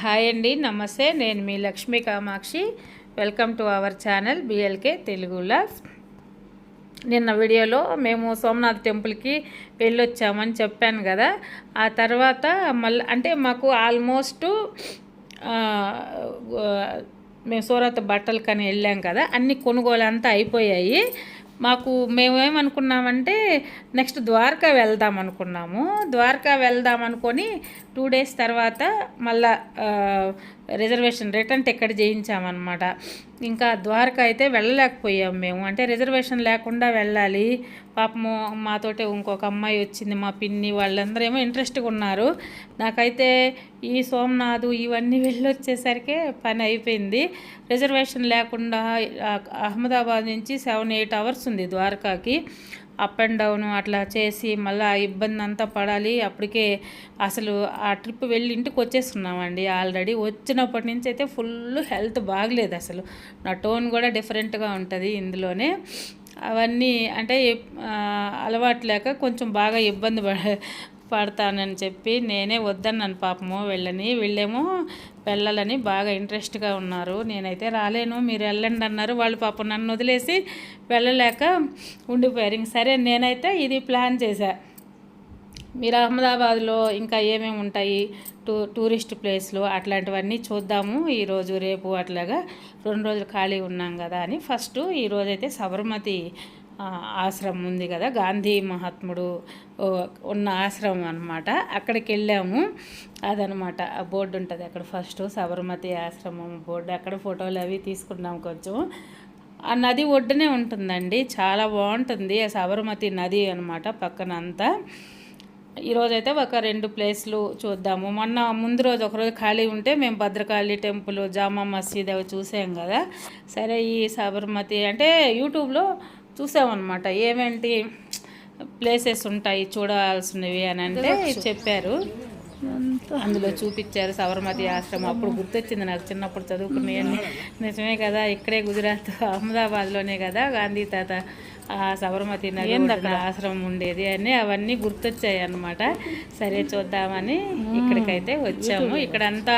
Hi అండి నమస్తే. నేను మీ Lakshmi Kamakshi. Welcome to our channel B L K Telugu loss నిన్న వీడియోలో మేము సోమనాథ్ టెంపుల్కి వెళ్ళొచ్చామని చెప్పాను కదా. ఆ తర్వాత మళ్ళీ అంటే మాకు ఆల్మోస్ట్ మేము సూరత్ బట్టలు కానీ వెళ్ళాం కదా. అన్ని కొనుగోలు అంతా అయిపోయాయి. మాకు మేమేమనుకున్నామంటే నెక్స్ట్ ద్వారకా వెళ్దాం అనుకున్నాము ద్వారకా వెళ్దాం అనుకొని టూ డేస్ తర్వాత మళ్ళా రిజర్వేషన్ రిటర్న్ టికెట్ చేయించామన్నమాట. ఇంకా ద్వారక అయితే వెళ్ళలేకపోయాం మేము. అంటే రిజర్వేషన్ లేకుండా వెళ్ళాలి. పాపము మాతోటే ఇంకొక అమ్మాయి వచ్చింది మా పిన్ని వాళ్ళందరూ ఏమో ఇంట్రెస్ట్గా ఉన్నారు. నాకైతే ఈ సోమనాథ్ ఇవన్నీ వెళ్ళొచ్చేసరికి పని అయిపోయింది. రిజర్వేషన్ లేకుండా అహ్మదాబాద్ నుంచి సెవెన్ ఎయిట్ అవర్స్ ఉంది ద్వారకాకి. అప్ అండ్ డౌన్ అట్లా చేసి మళ్ళీ ఆ ఇబ్బంది అంతా పడాలి. అప్పటికే అసలు ఆ ట్రిప్ వెళ్ళి ఇంటికి వచ్చేస్తున్నామండి ఆల్రెడీ వచ్చినప్పటి నుంచి అయితే ఫుల్ హెల్త్ బాగలేదు అసలు. నా టోన్ కూడా డిఫరెంట్గా ఉంటుంది ఇందులోనే. అవన్నీ అంటే అలవాటు లేక కొంచెం బాగా ఇబ్బంది పడ పడతానని చెప్పి నేనే వద్దన్నాను పాపము వెళ్ళని. వీళ్ళేమో వెళ్ళాలని బాగా ఇంట్రెస్ట్గా ఉన్నారు. నేనైతే రాలేను మీరు వెళ్ళండి అన్నారు. వాళ్ళు పాపం నన్ను వదిలేసి వెళ్ళలేక ఉండిపోయారు. ఇంక సరే నేనైతే ఇది ప్లాన్ చేశా. మీరు అహ్మదాబాద్లో ఇంకా ఏమేమి ఉంటాయి? టూ టూరిస్ట్ ప్లేస్లు అట్లాంటివన్నీ చూద్దాము. ఈరోజు రేపు అట్లాగా రెండు రోజులు ఖాళీ ఉన్నాం కదా అని. ఫస్ట్ ఈరోజైతే సబర్మతి ఆశ్రమం ఉంది కదా గాంధీ మహాత్ముడు ఉన్న ఆశ్రమం అనమాట అక్కడికి వెళ్ళాము. అదనమాట ఆ బోర్డు ఉంటుంది అక్కడ ఫస్ట్ సబర్మతి ఆశ్రమం బోర్డు. అక్కడ ఫోటోలు అవి తీసుకున్నాం కొంచెం. ఆ నది ఒడ్డునే ఉంటుందండి చాలా బాగుంటుంది. ఆ సబర్మతి నది అనమాట పక్కన అంతా ఈరోజైతే ఒక రెండు ప్లేస్లు చూద్దాము. మొన్న ముందు రోజు ఒకరోజు ఖాళీ ఉంటే మేము భద్రకాళి టెంపుల్ జామా మసీద్ అవి చూసాం కదా. సరే ఈ సబర్మతి అంటే యూట్యూబ్లో చూసామన్నమాట. ఏమేంటి ప్లేసెస్ ఉంటాయి చూడాల్సినవి అని అంటే చెప్పారు. అందులో చూపించారు సబర్మతి ఆశ్రమం. అప్పుడు గుర్తొచ్చింది నాకు చిన్నప్పుడు చదువుకునేవన్నీ నిజమే కదా ఇక్కడే గుజరాత్ అహ్మదాబాద్లోనే కదా గాంధీ తాత ఆ సబర్మతి నది ఆశ్రమం ఉండేది అని అవన్నీ గుర్తొచ్చాయి అన్నమాట సరే చూద్దామని ఇక్కడికైతే వచ్చాము. ఇక్కడంతా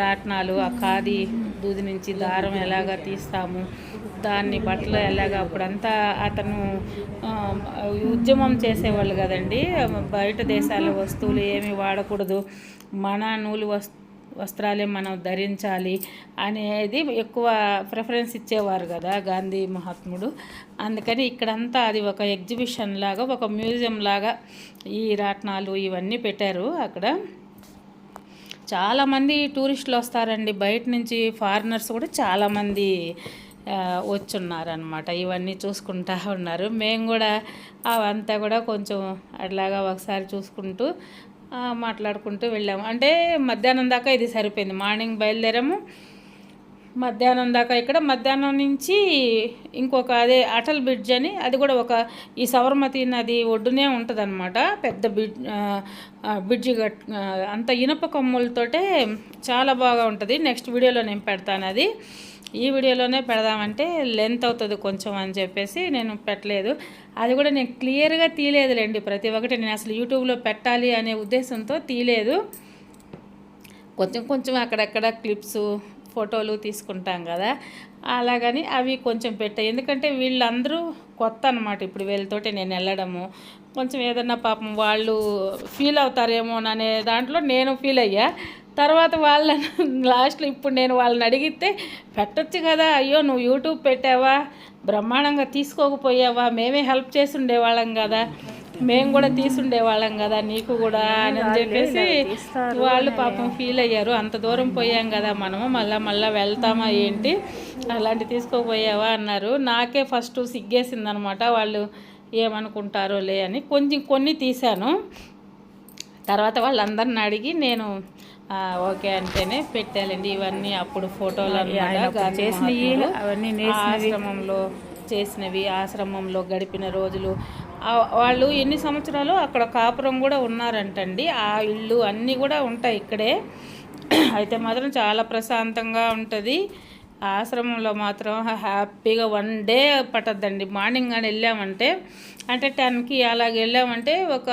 రాట్నాలు ఆ ఖాదీ దూది నుంచి దారం ఎలాగా తీస్తాము దాన్ని బట్టలు ఎలాగా అప్పుడంతా అతను ఉద్యమం చేసేవాళ్ళు కదండి. బయట దేశాల వస్తువులు ఏమి వాడకూడదు. మన నూలు వస్తు వస్త్రాలే మనం ధరించాలి అనేది ఎక్కువ ప్రిఫరెన్స్ ఇచ్చేవారు కదా గాంధీ మహాత్ముడు. అందుకని ఇక్కడంతా అది ఒక ఎగ్జిబిషన్ లాగా ఒక మ్యూజియం లాగా ఈ రాట్నాలు ఇవన్నీ పెట్టారు అక్కడ. చాలామంది టూరిస్టులు వస్తారండి బయట నుంచి ఫారినర్స్ కూడా చాలామంది వచ్చున్నారనమాట ఇవన్నీ చూసుకుంటా ఉన్నారు. మేము కూడా అవంతా కూడా కొంచెం అట్లాగా ఒకసారి చూసుకుంటూ మాట్లాడుకుంటూ వెళ్ళాము. అంటే మధ్యాహ్నం దాకా ఇది సరిపోయింది. మార్నింగ్ బయలుదేరాము. మధ్యాహ్నం దాకా ఇక్కడ. మధ్యాహ్నం నుంచి ఇంకొక అదే అటల్ బ్రిడ్జ్ అని అది కూడా ఒక ఈ సబర్మతి నది ఒడ్డునే ఉంటుందన్నమాట. పెద్ద బ్రిడ్జ్ ఆ, అంత ఇనప కొమ్ములతోటే చాలా బాగా ఉంటుంది. నెక్స్ట్ వీడియోలో నేను పెడతాను అది. ఈ వీడియోలోనే పెడదామంటే లెంత్ అవుతుంది కొంచెం అని చెప్పేసి నేను పెట్టలేదు. అది కూడా నేను క్లియర్గా తీయలేదులేండి ప్రతి ఒక్కటి. నేను అసలు యూట్యూబ్లో పెట్టాలి అనే ఉద్దేశంతో తీయలేదు. కొంచెం కొంచెం అక్కడక్కడ క్లిప్స్ ఫోటోలు తీసుకుంటాం కదా. అలాగని అవి కొంచెం పెట్టాయి. ఎందుకంటే వీళ్ళందరూ కొత్త అనమాట ఇప్పుడు వీళ్ళతోటి నేను వెళ్ళడము. కొంచెం ఏదన్నా పాపం వాళ్ళు ఫీల్ అవుతారేమో అనే దాంట్లో నేను ఫీల్ అయ్యా. తర్వాత వాళ్ళను లాస్ట్లో ఇప్పుడు నేను వాళ్ళని అడిగితే పెట్టొచ్చు కదా అయ్యో నువ్వు యూట్యూబ్ పెట్టావా? బ్రహ్మాండంగా తీసుకోకపోయావా? మేమే హెల్ప్ చేసి ఉండేవాళ్ళం కదా. మేము కూడా తీసుండేవాళ్ళం కదా నీకు కూడా అని చెప్పేసి వాళ్ళు పాపం ఫీల్ అయ్యారు. అంత దూరం పోయాం కదా మనము మళ్ళా మళ్ళీ వెళ్తామా ఏంటి? అలాంటి తీసుకోపోయావా అన్నారు. నాకే ఫస్ట్ సిగ్గేసింది అనమాట వాళ్ళు ఏమనుకుంటారో లే అని. కొంచెం కొన్ని తీశాను. తర్వాత వాళ్ళందరిని అడిగి నేను ఓకే అంటేనే పెట్టాలండి. ఇవన్నీ అప్పుడు ఫోటోలు మహాత్ముడు అవన్నీ ఆశ్రమంలో చేసినవి ఆశ్రమంలో గడిపిన రోజులు వాళ్ళు ఎన్ని సంవత్సరాలు అక్కడ కాపురం కూడా ఉన్నారంటండి. ఆ ఇల్లు అన్నీ కూడా ఉంటాయి ఇక్కడే. అయితే మాత్రం చాలా ప్రశాంతంగా ఉంటుంది. ఆశ్రమంలో మాత్రం హ్యాపీగా వన్ డే పట్టద్దండి. మార్నింగ్ అని వెళ్ళామంటే అంటే టెన్కి అలాగ వెళ్ళామంటే ఒక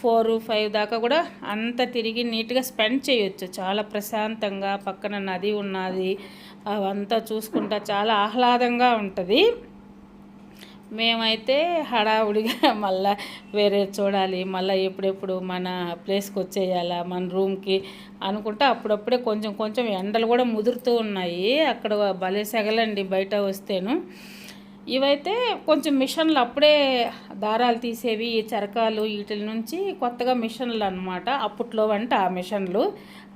ఫోర్ ఫైవ్ దాకా కూడా అంత తిరిగి నీట్గా స్పెండ్ చేయొచ్చు. చాలా ప్రశాంతంగా పక్కన నది ఉన్నది. అవంతా చూసుకుంటా చాలా ఆహ్లాదంగా ఉంటుంది. మేమైతే హడావుడిగా మళ్ళా వేరే చూడాలి మళ్ళీ ఎప్పుడెప్పుడు మన ప్లేస్కి వచ్చేయాలా మన రూమ్కి అనుకుంటే అప్పుడప్పుడే కొంచెం కొంచెం ఎండలు కూడా ముదురుతూ ఉన్నాయి. అక్కడ భలే సెగలండి బయట వస్తేను. ఇవైతే కొంచెం మిషన్లు అప్పుడే దారాలు తీసేవి ఈ చరకాలు వీటి నుంచి కొత్తగా మిషన్లు అనమాట అప్పట్లో అంటే ఆ మిషన్లు.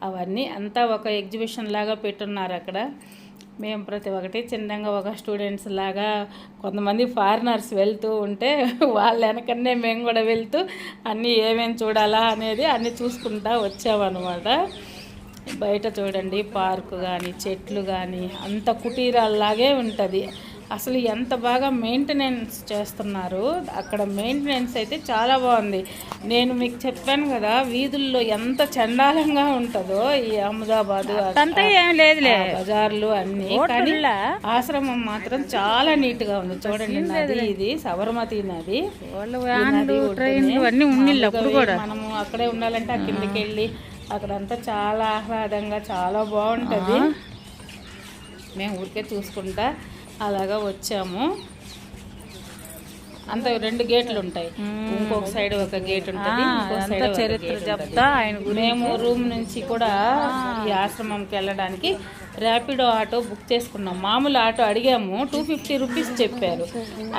అవన్నీ అంతా ఒక ఎగ్జిబిషన్ లాగా పెట్టున్నారు అక్కడ. మేము ప్రతి ఒక్కటి చిన్నగా ఒక స్టూడెంట్స్ లాగా కొంతమంది ఫారినర్స్ వెళ్తూ ఉంటే వాళ్ళ వెనకనే మేము కూడా వెళ్తూ అన్నీ ఏమేమి చూడాలా అనేది అన్నీ చూసుకుంటా వచ్చామన్నమాట. బయట చూడండి పార్కు కానీ చెట్లు కానీ అంత కుటీరాల్లాగే ఉంటుంది. అసలు ఎంత బాగా మెయింటెనెన్స్ చేస్తున్నారు. అక్కడ మెయింటెనెన్స్ అయితే చాలా బాగుంది. నేను మీకు చెప్పాను కదా వీధుల్లో ఎంత చండాలంగా ఉంటుందో ఈ అహ్మదాబాద్ అంతా ఏం లేదులే. బజార్లు అన్ని. ఆశ్రమం మాత్రం చాలా నీట్గా ఉంది చూడండి నది ఇది సబర్మతి నది. మనము అక్కడే ఉండాలంటే ఆ కిందకి వెళ్ళి అక్కడంతా చాలా ఆహ్లాదంగా చాలా బాగుంటది. మేము ఊరికే చూసుకుంటా అలాగా వచ్చాము. అంత రెండు గేట్లు ఉంటాయి ఇంకొక సైడ్ ఒక గేట్ ఉంటుంది చరిత్ర చెప్తా. ఆయన మేము రూమ్ నుంచి కూడా ఈ ఆశ్రమంకి వెళ్ళడానికి ర్యాపిడో ఆటో బుక్ చేసుకున్నాం. మామూలు ఆటో అడిగాము టూ ఫిఫ్టీ రూపీస్ చెప్పారు.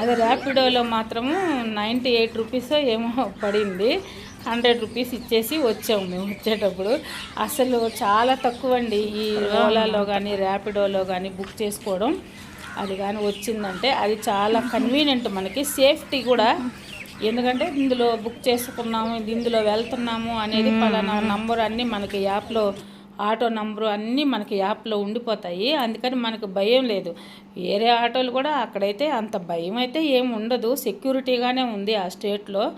అదే ర్యాపిడోలో మాత్రము నైంటీ ఎయిట్ రూపీస్ ఏమో పడింది. హండ్రెడ్ రూపీస్ ఇచ్చేసి వచ్చాము మేము వచ్చేటప్పుడు. అసలు చాలా తక్కువ అండి ఈ ఓలాలో కానీ ర్యాపిడోలో కానీ బుక్ చేసుకోవడం. అది కానీ వచ్చిందంటే అది చాలా కన్వీనియంట్ మనకి. సేఫ్టీ కూడా. ఎందుకంటే ఇందులో బుక్ చేసుకున్నాము ఇది ఇందులో వెళ్తున్నాము అనేది పలానా నంబర్ అన్నీ మనకి యాప్లో ఆటో నంబరు అన్నీ మనకి యాప్లో ఉండిపోతాయి. అందుకని మనకు భయం లేదు. వేరే ఆటోలు కూడా అక్కడైతే అంత భయం అయితే ఏం ఉండదు. సెక్యూరిటీగానే ఉంది ఆ స్టేట్లో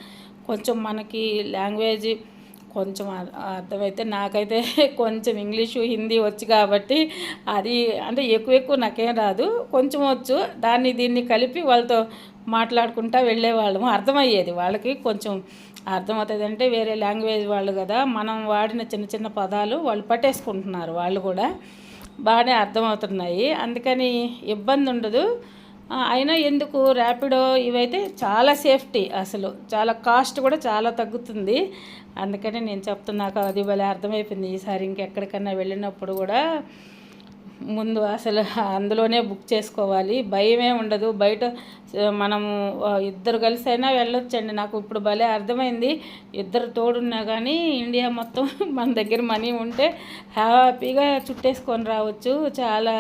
కొంచెం మనకి లాంగ్వేజ్ కొంచెం అర్థమైతే నాకైతే కొంచెం ఇంగ్లీషు హిందీ వచ్చు కాబట్టి అది అంటే ఎక్కువ ఎక్కువ నాకేం రాదు. కొంచెం వచ్చు. దాన్ని దీన్ని కలిపి వాళ్ళతో మాట్లాడుకుంటా వెళ్ళేవాళ్ళము. అర్థమయ్యేది. వాళ్ళకి కొంచెం అర్థమవుతుంది అంటే వేరే లాంగ్వేజ్ వాళ్ళు కదా మనం వాడిన చిన్న చిన్న పదాలు వాళ్ళు పట్టేసుకుంటున్నారు వాళ్ళు కూడా. బాగానే అర్థమవుతున్నాయి. అందుకని ఇబ్బంది ఉండదు అయినా ఎందుకు? ర్యాపిడో ఇవైతే చాలా సేఫ్టీ అసలు. చాలా కాస్ట్ కూడా చాలా తగ్గుతుంది. అందుకని నేను చెప్తున్నా నాకు అది భలే అర్థమైపోయింది. ఈసారి ఇంకెక్కడికన్నా వెళ్ళినప్పుడు కూడా ముందు అసలు అందులోనే బుక్ చేసుకోవాలి. భయమే ఉండదు. బయట మనము ఇద్దరు కలిసి అయినా వెళ్ళొచ్చండి. నాకు ఇప్పుడు భలే అర్థమైంది. ఇద్దరు తోడున్నా కానీ ఇండియా మొత్తం మన దగ్గర మనీ ఉంటే హ్యాపీగా చుట్టేసుకొని రావచ్చు. చాలా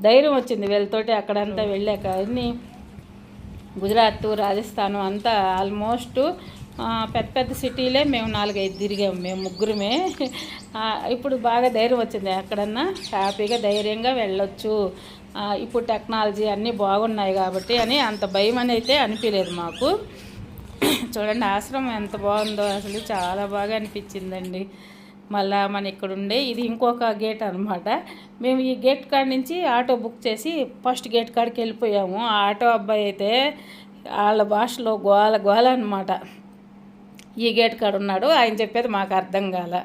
ధైర్యం వచ్చింది వీళ్ళతోటి అక్కడంతా వెళ్ళాక. అన్నీ గుజరాత్ రాజస్థాన్ అంతా ఆల్మోస్ట్ పెద్ద పెద్ద సిటీలే మేము నాలుగైదు తిరిగాము మేము ముగ్గురమే. ఇప్పుడు బాగా ధైర్యం వచ్చింది ఎక్కడన్నా. హ్యాపీగా ధైర్యంగా వెళ్ళొచ్చు. ఇప్పుడు టెక్నాలజీ అన్నీ బాగున్నాయి కాబట్టి అని అంత భయం అని అయితే అనిపించలేదు మాకు. చూడండి ఆశ్రమం ఎంత బాగుందో అసలు చాలా బాగా అనిపించిందండి. మళ్ళా మన ఇక్కడ ఉండే ఇది ఇంకొక గేట్ అనమాట మేము ఈ గేట్ కాడ నుంచి ఆటో బుక్ చేసి ఫస్ట్ గేట్ కాడికి వెళ్ళిపోయాము. ఆ ఆటో అబ్బాయి అయితే వాళ్ళ భాషలో గోల గోల అనమాట ఈ గేట్ కాడ ఉన్నాడు. ఆయన చెప్పేది మాకు అర్థం కాల.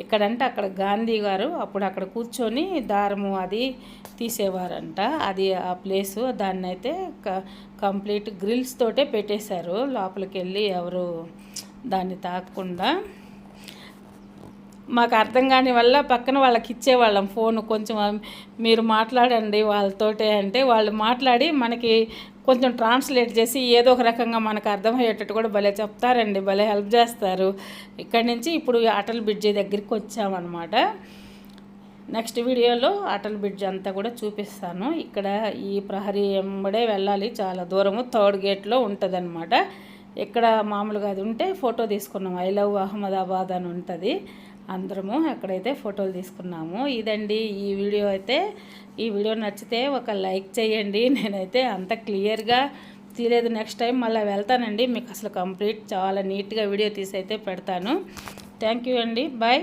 ఇక్కడంటే అక్కడ గాంధీ గారు అప్పుడు అక్కడ కూర్చొని దారము అది తీసేవారంట. అది ఆ ప్లేసు దాన్ని అయితే క- కంప్లీట్ గ్రిల్స్ తోటే పెట్టేశారు. లోపలికి వెళ్ళి ఎవరు దాన్ని తాకకుండా మాకు అర్థం కాని వల్ల పక్కన వాళ్ళకి ఇచ్చేవాళ్ళం ఫోన్. కొంచెం మీరు మాట్లాడండి వాళ్ళతోటే అంటే వాళ్ళు మాట్లాడి మనకి కొంచెం ట్రాన్స్లేట్ చేసి ఏదో ఒక రకంగా మనకు అర్థమయ్యేటట్టు కూడా భలే చెప్తారండి భలే హెల్ప్ చేస్తారు. ఇక్కడి నుంచి ఇప్పుడు అటల్ బ్రిడ్జి దగ్గరికి వచ్చామన్నమాట. నెక్స్ట్ వీడియోలో అటల్ బ్రిడ్జ్ అంతా కూడా చూపిస్తాను. ఇక్కడ ఈ ప్రహరీ ఎంబడే వెళ్ళాలి చాలా దూరము థర్డ్ గేట్లో ఉంటుందన్నమాట. ఇక్కడ మామూలుగా అది ఉంటే ఫోటో తీసుకున్నాం. ఐ లవ్ అహ్మదాబాద్ అని ఉంటుంది. అందరము అక్కడైతే ఫోటోలు తీసుకున్నాము ఇదండి ఈ వీడియో అయితే. ఈ వీడియో నచ్చితే ఒక లైక్ చేయండి. నేనైతే అంత క్లియర్గా తీయలేదు. నెక్స్ట్ టైం మళ్ళీ వెళ్తానండి. మీకు అసలు కంప్లీట్ చాలా నీట్గా వీడియో తీసి అయితే పెడతాను. థ్యాంక్ యూ అండి. బాయ్.